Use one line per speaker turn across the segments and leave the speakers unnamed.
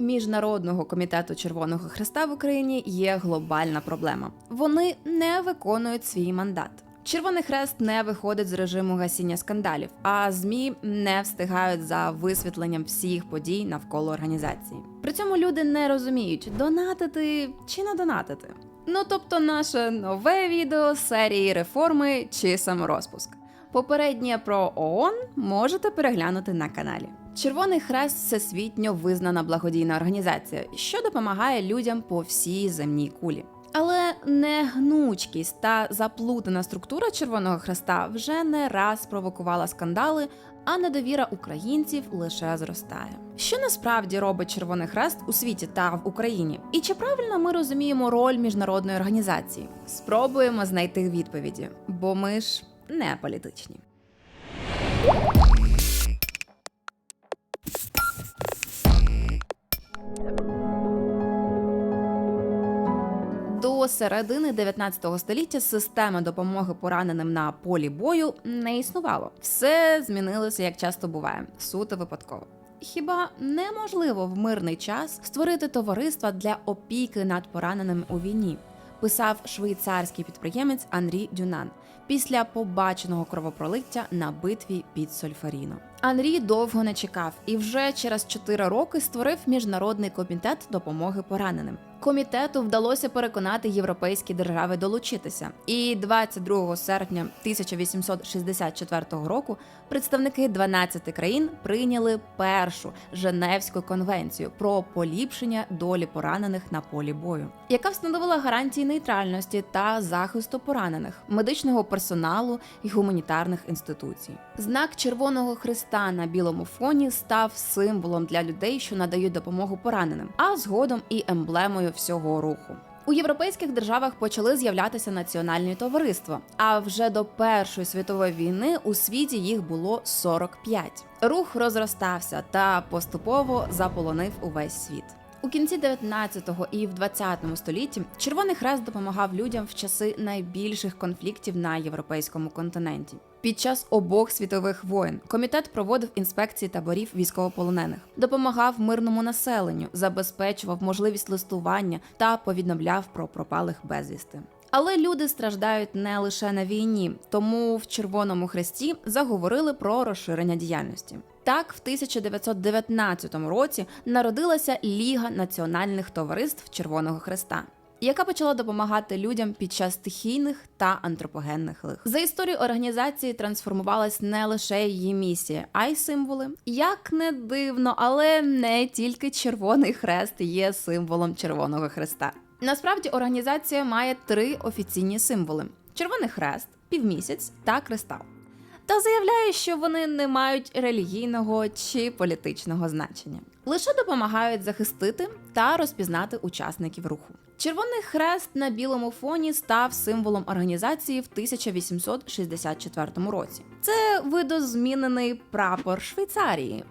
міжнародного комітету Червоного Хреста в Україні є глобальна проблема. Вони не виконують свій мандат. Червоний хрест не виходить з режиму гасіння скандалів, а змі не встигають за висвітленням всіх подій навколо організації. При цьому люди не розуміють, донатити чи не донатити. Ну тобто, наше нове відео серії реформи чи саморозпуск. Попереднє про ООН можете переглянути на каналі. Червоний Хрест всесвітньо визнана благодійна організація, що допомагає людям по всій земній кулі. Але негнучкість та заплутана структура Червоного Хреста вже не раз провокувала скандали, а недовіра українців лише зростає. Що насправді робить Червоний Хрест у світі та в Україні? І чи правильно ми розуміємо роль міжнародної організації? Спробуємо знайти відповіді, бо ми ж не політичні. До середини 19 століття системи допомоги пораненим на полі бою не існувало. Все змінилося, як часто буває, суто випадково. Хіба неможливо в мирний час створити товариства для опіки над пораненим у війні? Писав швейцарський підприємець Анрі Дюнан після побаченого кровопролиття на битві під Сольфаріно. Анрі довго не чекав і вже через 4 роки створив міжнародний комітет допомоги пораненим. Комітету вдалося переконати європейські держави долучитися, і 22 серпня 1864 року представники 12 країн прийняли першу Женевську конвенцію про поліпшення долі поранених на полі бою, яка встановила гарантії нейтральності та захисту поранених, медичного персоналу і гуманітарних інституцій. Знак Червоного Христа на білому фоні став символом для людей, що надають допомогу пораненим, а згодом і емблемою всього руху. У європейських державах почали з'являтися національні товариства. А вже до Першої світової війни у світі їх було 45. Рух розростався та поступово заполонив увесь світ. У кінці 19-го і в 20 столітті Червоний Хрест допомагав людям в часи найбільших конфліктів на європейському континенті. Під час обох світових воєн комітет проводив інспекції таборів військовополонених, допомагав мирному населенню, забезпечував можливість листування та повідомляв про пропалих безвісти. Але люди страждають не лише на війні, тому в Червоному Хресті заговорили про розширення діяльності. Так, в 1919 році народилася Ліга національних товариств Червоного Хреста. Яка почала допомагати людям під час стихійних та антропогенних лих за історію організації трансформувалась не лише її місія, а й символи. Як не дивно, але не тільки Червоний Хрест є символом Червоного Хреста. Насправді організація має три офіційні символи: Червоний Хрест, півмісяць та кристал. Та заявляє, що вони не мають релігійного чи політичного значення, лише допомагають захистити та розпізнати учасників руху. Червоний хрест на білому фоні став символом організації в 1864 році. Це видозмінений прапор Швейцарії.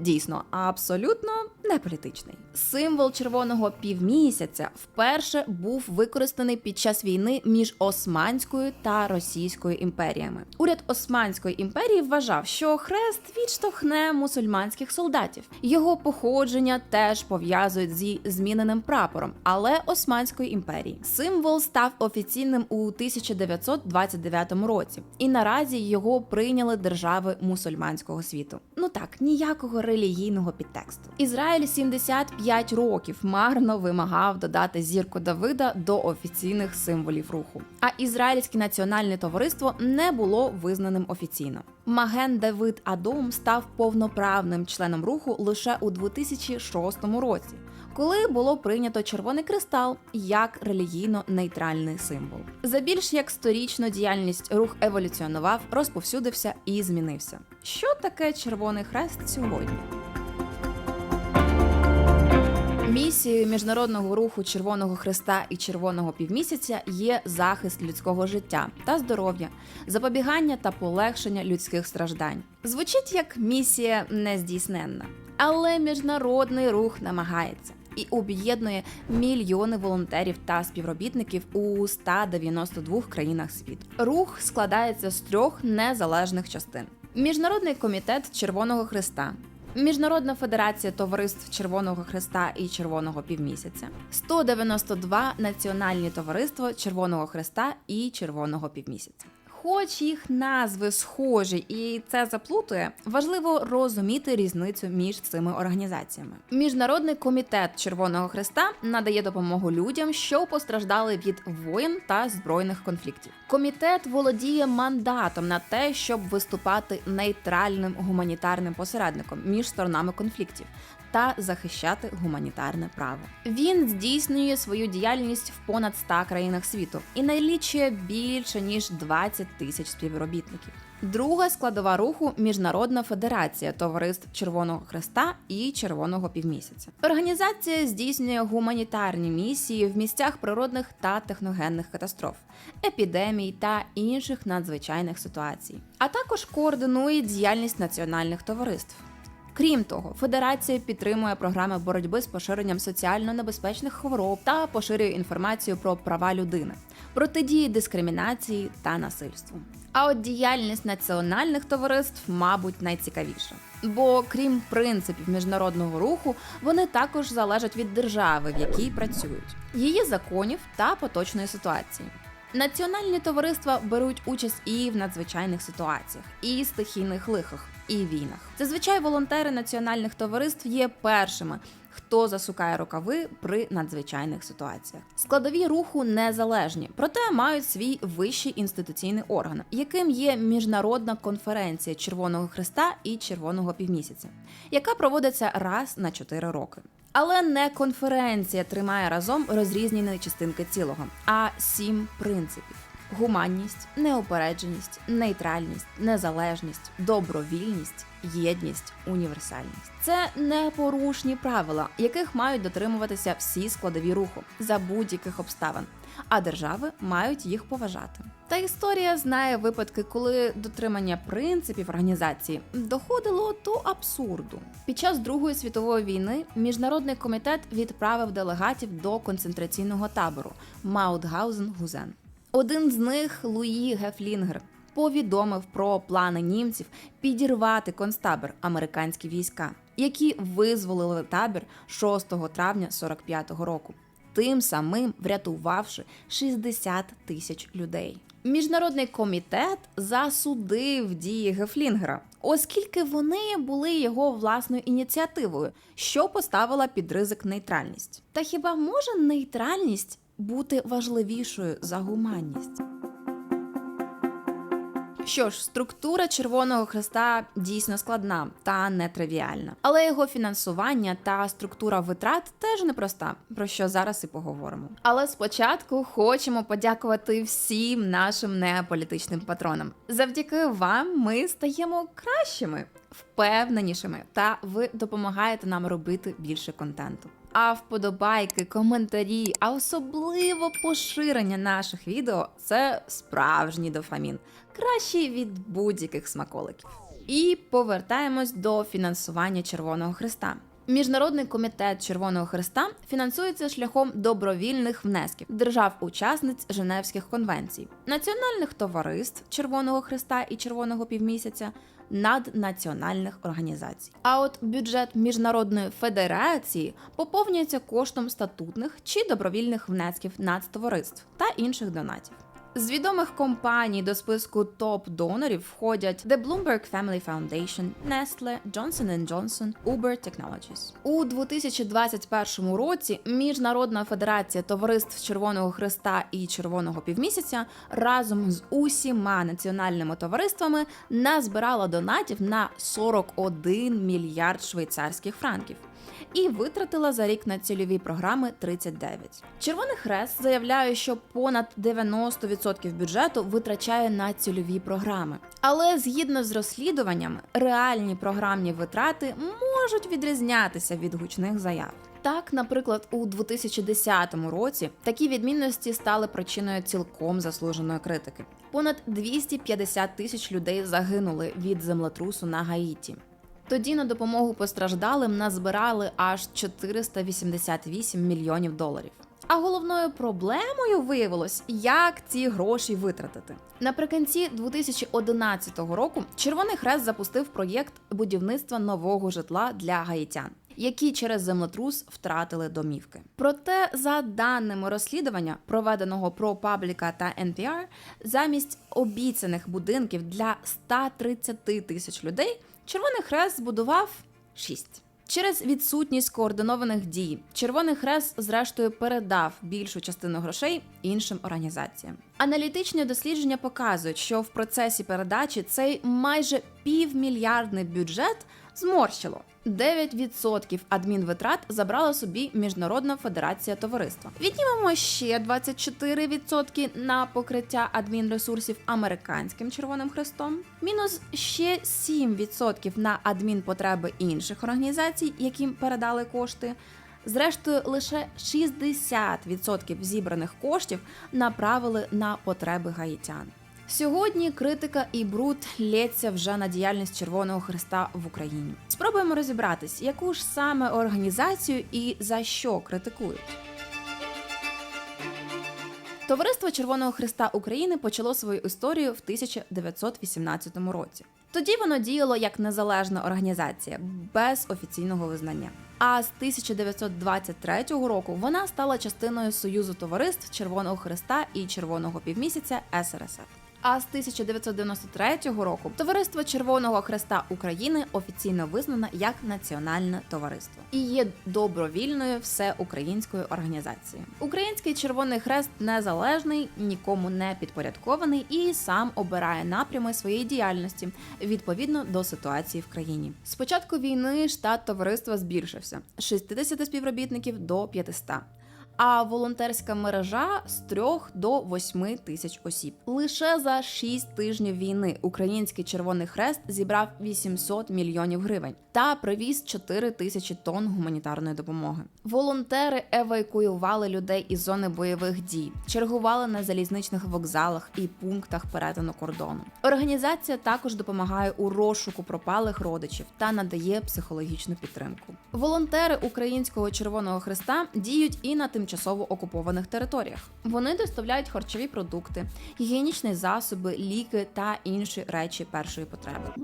Дійсно, абсолютно не політичний. Символ червоного півмісяця вперше був використаний під час війни між Османською та Російською імперіями. Уряд Османської імперії вважав, що хрест відштовхне мусульманських солдатів. Його походження теж пов'язують зі зміненим прапором, але Османської імперії. Символ став офіційним у 1929 році, і наразі його прийняли держави мусульманського світу. Ну так, ніякого релігійного підтексту. Ізраїль 75 років марно вимагав додати зірку Давида до офіційних символів руху. А ізраїльське національне товариство не було визнаним офіційно. Маген Давид Адом став повноправним членом руху лише у 2006 році, коли було прийнято червоний кристал як релігійно-нейтральний символ. За більш як сторічну діяльність рух еволюціонував, розповсюдився і змінився. Що таке Червоний Хрест сьогодні? Місією міжнародного руху Червоного Хреста і Червоного півмісяця є захист людського життя та здоров'я, запобігання та полегшення людських страждань. Звучить як місія нездійсненна, але міжнародний рух намагається і об'єднує мільйони волонтерів та співробітників у 192 країнах світу. Рух складається з трьох незалежних частин: Міжнародний комітет Червоного Хреста. Міжнародна федерація товариств Червоного Хреста і Червоного Півмісяця, 192 національні товариства Червоного Хреста і Червоного Півмісяця. Хоч їх назви схожі і це заплутує, важливо розуміти різницю між цими організаціями. Міжнародний комітет Червоного Христа надає допомогу людям, що постраждали від воєн та збройних конфліктів. Комітет володіє мандатом на те, щоб виступати нейтральним гуманітарним посередником між сторонами конфліктів. Та захищати гуманітарне право. Він здійснює свою діяльність в понад 100 країнах світу і налічує більше ніж 20 тисяч співробітників. Друга складова руху Міжнародна федерація товариств Червоного Хреста і Червоного Півмісяця. Організація здійснює гуманітарні місії в місцях природних та техногенних катастроф, епідемій та інших надзвичайних ситуацій, а також координує діяльність національних товариств. Крім того, федерація підтримує програми боротьби з поширенням соціально небезпечних хвороб та поширює інформацію про права людини, протидії дискримінації та насильству. А от діяльність національних товариств, мабуть, найцікавіша. Бо крім принципів міжнародного руху, вони також залежать від держави, в якій працюють, її законів та поточної ситуації. Національні товариства беруть участь і в надзвичайних ситуаціях, і стихійних лихах, і війнах. Зазвичай волонтери національних товариств є першими, хто засукає рукави при надзвичайних ситуаціях. Складові руху незалежні, проте мають свій вищий інституційний орган, яким є міжнародна конференція Червоного Христа і Червоного Півмісяця, яка проводиться раз на 4 роки. Але не конференція тримає разом розрізнені частинки цілого, а сім принципів: гуманність, неупередженість, нейтральність, незалежність, добровільність, єдність, універсальність. Це непорушні правила, яких мають дотримуватися всі складові руху за будь-яких обставин. А держави мають їх поважати. Та історія знає випадки, коли дотримання принципів організації доходило до абсурду. Під час Другої світової війни міжнародний комітет відправив делегатів до концентраційного табору Маутгаузен-Гузен. Один з них Луї Гефлінгер повідомив про плани німців підірвати концтабір американські війська, які визволили табір 6 травня 45-го року, тим самим врятувавши 60 тисяч людей. Міжнародний комітет засудив дії Гефлінгера, оскільки вони були його власною ініціативою, що поставила під ризик нейтральність. Та хіба може нейтральність бути важливішою за гуманність? Що ж, структура Червоного Хреста дійсно складна та нетривіальна, але його фінансування та структура витрат теж непроста, про що зараз і поговоримо. Але спочатку хочемо подякувати всім нашим неполітичним патронам. Завдяки вам ми стаємо кращими, впевненішими, та ви допомагаєте нам робити більше контенту. А вподобайки, коментарі, а особливо поширення наших відео це справжній дофамін, кращий від будь-яких смаколиків. І повертаємось до фінансування Червоного Христа. Міжнародний комітет Червоного Христа фінансується шляхом добровільних внесків держав-учасниць Женевських конвенцій, національних товариств Червоного Христа і Червоного Півмісяця, наднаціональних організацій. А от бюджет міжнародної федерації поповнюється коштом статутних чи добровільних внесків нацтовариств та інших донатів. З відомих компаній до списку топ-донорів входять The Bloomberg Family Foundation, Nestle, Johnson Johnson, Uber Technologies. У 2021 році Міжнародна федерація товариств Червоного Христа і Червоного Півмісяця разом з усіма національними товариствами назбирала донатів на 41 мільярд швейцарських франків і витратила за рік на цільові програми 39. Червоний Хрест заявляє, що понад 90% бюджету витрачає на цільові програми. Але згідно з розслідуваннями, реальні програмні витрати можуть відрізнятися від гучних заяв. Так, наприклад, у 2010 році такі відмінності стали причиною цілком заслуженої критики. Понад 250 тисяч людей загинули від землетрусу на Гаїті. Тоді на допомогу постраждалим назбирали аж 488 мільйонів доларів. А головною проблемою виявилось, як ці гроші витратити. Наприкінці 2011 року Червоний Хрест запустив проєкт будівництва нового житла для гаїтян. Які через землетрус втратили домівки. Проте, за даними розслідування, проведеного про пабліка та NPR, замість обіцяних будинків для 130 тисяч людей Червоний Хрест збудував 6. Через відсутність координованих дій Червоний Хрест, зрештою, передав більшу частину грошей іншим організаціям. Аналітичні дослідження показують, що в процесі передачі цей майже півмільярдний бюджет зморщило. 9% адмінвитрат забрала собі Міжнародна федерація товариства. Віднімемо ще 24% на покриття адмінресурсів американським Червоним Хрестом, мінус ще 7% на адмінпотреби інших організацій, яким передали кошти. Зрештою, лише 60% зібраних коштів направили на потреби гаїтян. Сьогодні критика і бруд лється вже на діяльність Червоного Христа в Україні. Спробуємо розібратись, яку ж саме організацію і за що критикують. Товариство Червоного Христа України почало свою історію в 1918 році. Тоді воно діяло як незалежна організація без офіційного визнання. А з 1923 року вона стала частиною Союзу товариств Червоного Христа і Червоного півмісяця СРСР. А з 1993 року Товариство Червоного Хреста України офіційно визнано як національне товариство і є добровільною всеукраїнською організацією. Український Червоний Хрест незалежний, нікому не підпорядкований і сам обирає напрями своєї діяльності відповідно до ситуації в країні. З початку війни штат товариства збільшився з 60 співробітників до 500 а волонтерська мережа з 3 до 8 тисяч осіб. Лише за 6 тижнів війни Український Червоний Хрест зібрав 800 мільйонів гривень та привіз 4 тисячі тонн гуманітарної допомоги. Волонтери евакуювали людей із зони бойових дій, чергували на залізничних вокзалах і пунктах перетину кордону. Організація також допомагає у розшуку пропалих родичів та надає психологічну підтримку. Волонтери Українського Червоного Хреста діють і на тимчасово тимчасово окупованих територіях. Вони доставляють харчові продукти, гігієнічні засоби, ліки та інші речі першої потреби.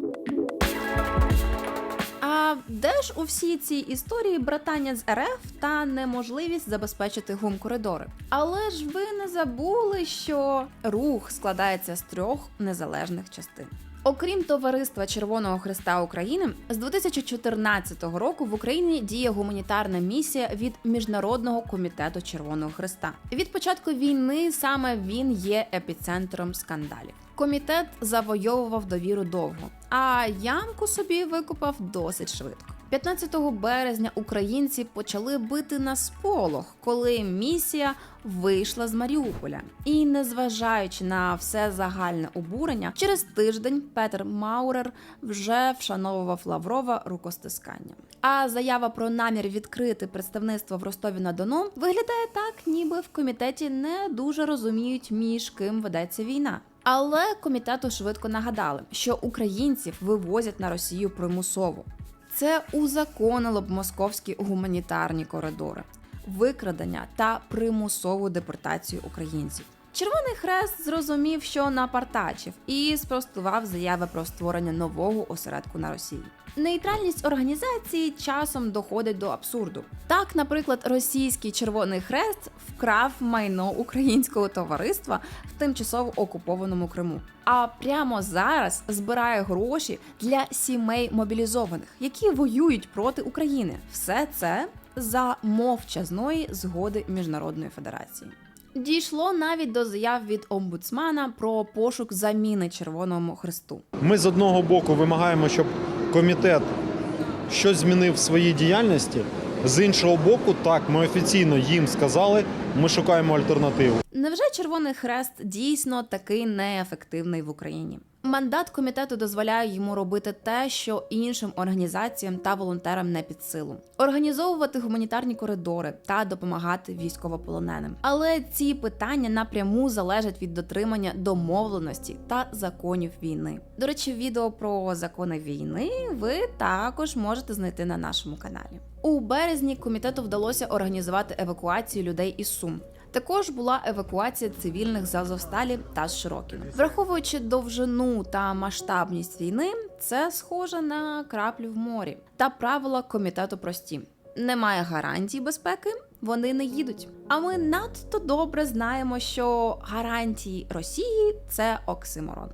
А де ж у всій цій історії братання з РФ та неможливість забезпечити гум-коридори? Але ж ви не забули, що рух складається з трьох незалежних частин. Окрім товариства Червоного Христа України, з 2014 року в Україні діє гуманітарна місія від Міжнародного комітету Червоного Христа. Від початку війни саме він є епіцентром скандалів. Комітет завойовував довіру довго, а ямку собі викупав досить швидко. 15 березня українці почали бити на сполох, коли місія вийшла з Маріуполя. І незважаючи на все загальне обурення, через тиждень Петер Маурер вже вшановував Лаврова рукостисканням. А заява про намір відкрити представництво в Ростові на Дону виглядає так, ніби в комітеті не дуже розуміють, між ким ведеться війна. Але комітету швидко нагадали, що українців вивозять на Росію примусово. Це узаконило б московські гуманітарні коридори, викрадення та примусову депортацію українців. Червоний хрест зрозумів, що напартачив, і спростував заяви про створення нового осередку на Росії. Нейтральність організації часом доходить до абсурду. Так, наприклад, російський Червоний Хрест вкрав майно українського товариства в тимчасово окупованому Криму. А прямо зараз збирає гроші для сімей мобілізованих, які воюють проти України. Все це за мовчазної згоди міжнародної федерації. Дійшло навіть до заяв від омбудсмана про пошук заміни Червоному Хресту.
Ми з одного боку вимагаємо, щоб комітет щось змінив в своїй діяльності. З іншого боку, так ми офіційно їм сказали, ми шукаємо альтернативу.
Невже Червоний Хрест дійсно такий неефективний в Україні? Мандат комітету дозволяє йому робити те, що іншим організаціям та волонтерам не під силу: організовувати гуманітарні коридори та допомагати військовополоненим. Але ці питання напряму залежать від дотримання домовленості та законів війни. До речі, відео про закони війни ви також можете знайти на нашому каналі. У березні комітету вдалося організувати евакуацію людей із Сум. Також була евакуація цивільних з Азовсталі та з Широкіна. Враховуючи довжину та масштабність війни, це схоже на краплю в морі. Та правила комітету прості: немає гарантій безпеки, вони не їдуть. А ми надто добре знаємо, що гарантії Росії це оксиморон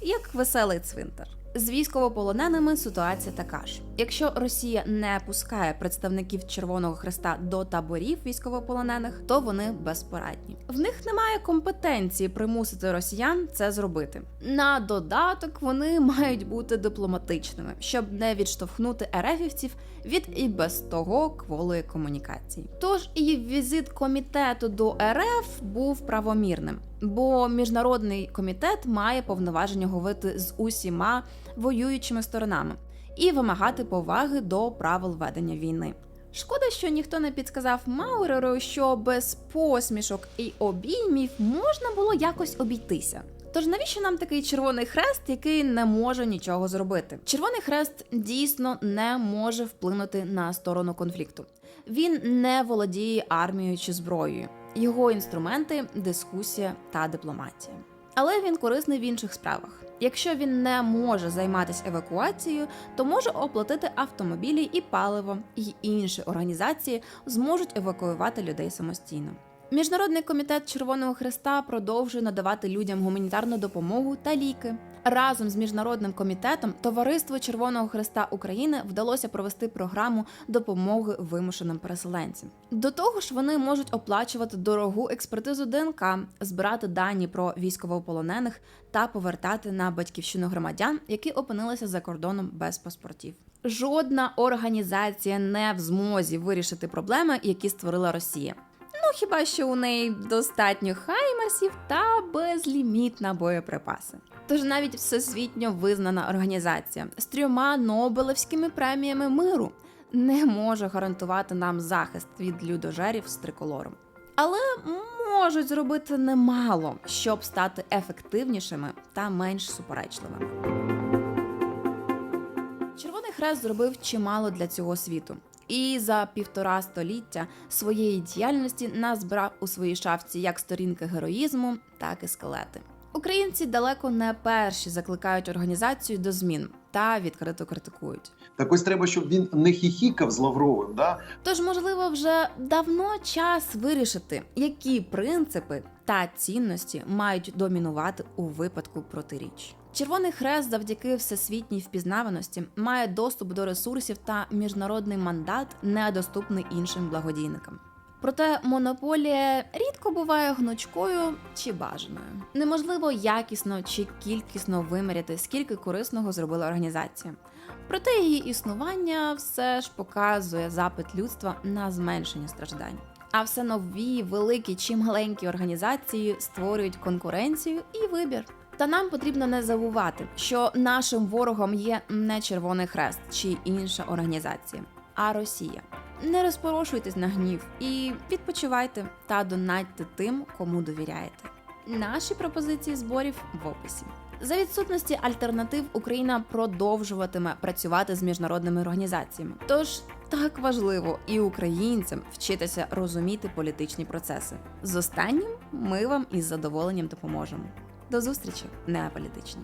як веселий цвинтар. З військовополоненими ситуація така ж. Якщо Росія не пускає представників Червоного Хреста до таборів військовополонених, то вони безпорадні. В них немає компетенції примусити росіян це зробити. На додаток вони мають бути дипломатичними, щоб не відштовхнути ерефівців від і без того кволої комунікації. Тож і візит комітету до РФ був правомірним, бо міжнародний комітет має повноваження говорити з усіма воюючими сторонами і вимагати поваги до правил ведення війни. Шкода, що ніхто не підсказав Мауреру, що без посмішок і обіймів можна було якось обійтися. Тож навіщо нам такий червоний хрест, який не може нічого зробити? Червоний хрест дійсно не може вплинути на сторону конфлікту. Він не володіє армією чи зброєю. Його інструменти дискусія та дипломатія. Але він корисний в інших справах. Якщо він не може займатися евакуацією, то може оплатити автомобілі і паливо, і інші організації зможуть евакуювати людей самостійно. Міжнародний комітет Червоного Хреста продовжує надавати людям гуманітарну допомогу та ліки. Разом з міжнародним комітетом Товариство Червоного Хреста України вдалося провести програму допомоги вимушеним переселенцям. До того ж, вони можуть оплачувати дорогу експертизу ДНК, збирати дані про військовополонених та повертати на батьківщину громадян, які опинилися за кордоном без паспортів. Жодна організація не в змозі вирішити проблеми, які створила Росія. Ну хіба що у неї достатньо хаймерсів та безлімітна боєприпаси. Тож навіть всесвітньо визнана організація з трьома Нобелевськими преміями миру не може гарантувати нам захист від людожерів з триколором. Але можуть зробити немало, щоб стати ефективнішими та менш суперечливими. Червоний хрест зробив чимало для цього світу. І за півтора століття своєї діяльності назбирав у своїй шафці як сторінки героїзму, так і скелети. Українці далеко не перші закликають організацію до змін та відкрито критикують.
Так ось треба, щоб він не хіхікав з Лавровим. Да?
Тож, можливо, вже давно час вирішити, які принципи та цінності мають домінувати у випадку протиріч. Червоний хрест завдяки всесвітній впізнаваності має доступ до ресурсів та міжнародний мандат, недоступний іншим благодійникам. Проте монополія рідко буває гнучкою чи бажаною. Неможливо якісно чи кількісно виміряти, скільки корисного зробила організація. Проте її існування все ж показує запит людства на зменшення страждань. А все нові, великі чи маленькі організації створюють конкуренцію і вибір. Та нам потрібно не забувати, що нашим ворогом є не Червоний Хрест чи інша організація, а Росія. Не розпорошуйтесь на гнів і відпочивайте та донатьте тим, кому довіряєте. Наші пропозиції зборів в описі. За відсутності альтернатив Україна продовжуватиме працювати з міжнародними організаціями. Тож так важливо і українцям вчитися розуміти політичні процеси. З останнім ми вам із задоволенням допоможемо. До зустрічі, неаполітичні!